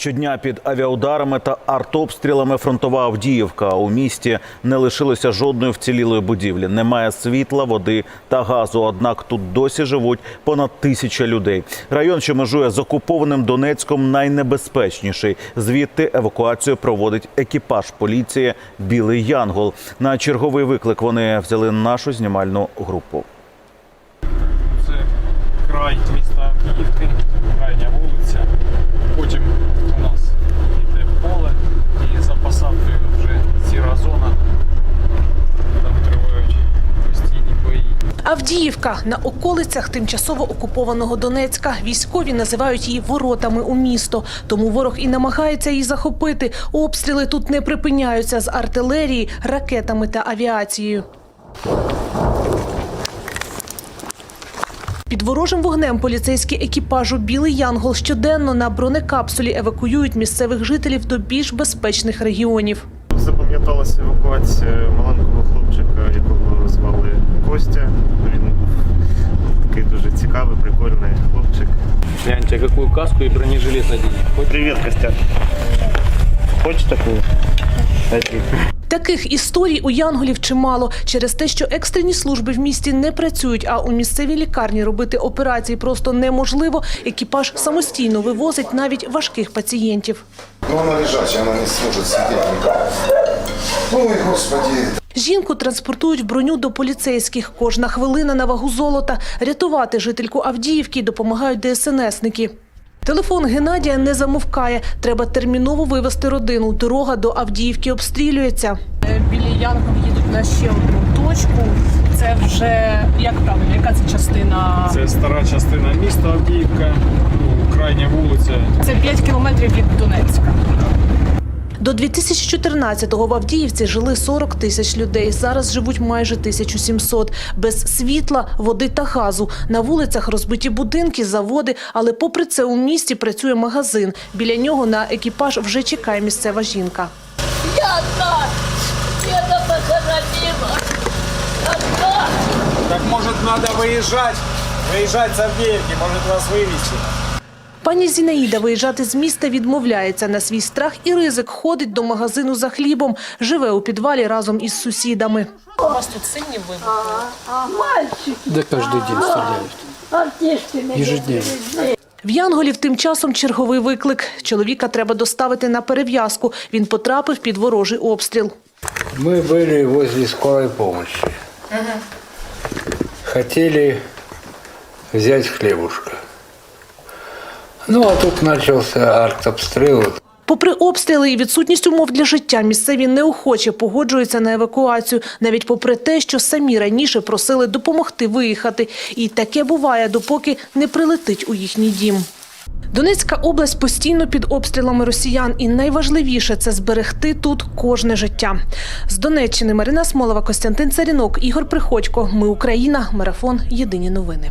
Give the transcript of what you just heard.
Щодня під авіаударами та артобстрілами фронтова Авдіївка. У місті не лишилося жодної вцілілої будівлі. Немає світла, води та газу. Однак тут досі живуть понад тисяча людей. Район, що межує з окупованим Донецьком, найнебезпечніший. Звідти евакуацію проводить екіпаж поліції Білий Янгол. На черговий виклик вони взяли нашу знімальну групу. Це край міста Авдіївки, крайня вулиця. Потім Авдіївка на околицях тимчасово окупованого Донецька. Військові називають її воротами у місто. Тому ворог і намагається її захопити. Обстріли тут не припиняються з артилерії, ракетами та авіацією. Під ворожим вогнем поліцейські екіпажу Білий Янгол щоденно на бронекапсулі евакуюють місцевих жителів до більш безпечних регіонів. Запам'яталася евакуація маленького хлопчика, якого звали Костя. Він був такий дуже цікавий, прикольний хлопчик. Гляньте, какую каску и бронежилет надели. Хоть Привіт, Костя. Хочеш таку? Таких історій у Янголів чимало через те, що екстрені служби в місті не працюють, а у місцевій лікарні робити операції просто неможливо. Екіпаж самостійно вивозить навіть важких пацієнтів. Ну, она лежачая, она не сможет сидеть никак. Ой, господи. Жінку транспортують в броню до поліцейських. Кожна хвилина на вагу золота. Рятувати жительку Авдіївки допомагають ДСНСники. Телефон Геннадія не замовкає. Треба терміново вивезти родину. Дорога до Авдіївки обстрілюється. Білі Янгов їдуть на ще одну точку. Це вже як правильно, яка це частина? Це стара частина міста Авдіївка, ну, крайня вулиця. Це 5 кілометрів від Донецька. До 2014-го в Авдіївці жили 40 тисяч людей. Зараз живуть майже 1700. Без світла, води та газу. На вулицях розбиті будинки, заводи. Але попри це у місті працює магазин. Біля нього на екіпаж вже чекає місцева жінка. Я одна. Деда похоронила. Одна. Так може треба виїжджати? Виїжджати з Авдіївки, може вас вивезти. Пані Зінаїда виїжджати з міста відмовляється. На свій страх і ризик ходить до магазину за хлібом. Живе у підвалі разом із сусідами. У вас тут сильні вибухи? да каждый день стреляют. Артисты меня Ежедневно. привезли. В Янголів тим часом черговий виклик. Чоловіка треба доставити на перев'язку. Він потрапив під ворожий обстріл. Мы были возле скорой помощи. Хотели взять хлебушка. Ну, а тут начался артобстрел. Попри обстріли і відсутність умов для життя, місцеві неохоче погоджуються на евакуацію, навіть попри те, що самі раніше просили допомогти виїхати. І таке буває, допоки не прилетить у їхній дім. Донецька область постійно під обстрілами росіян, і найважливіше це зберегти тут кожне життя. З Донеччини Марина Смолова, Костянтин Царінок, Ігор Приходько. Ми Україна. Марафон. Єдині новини.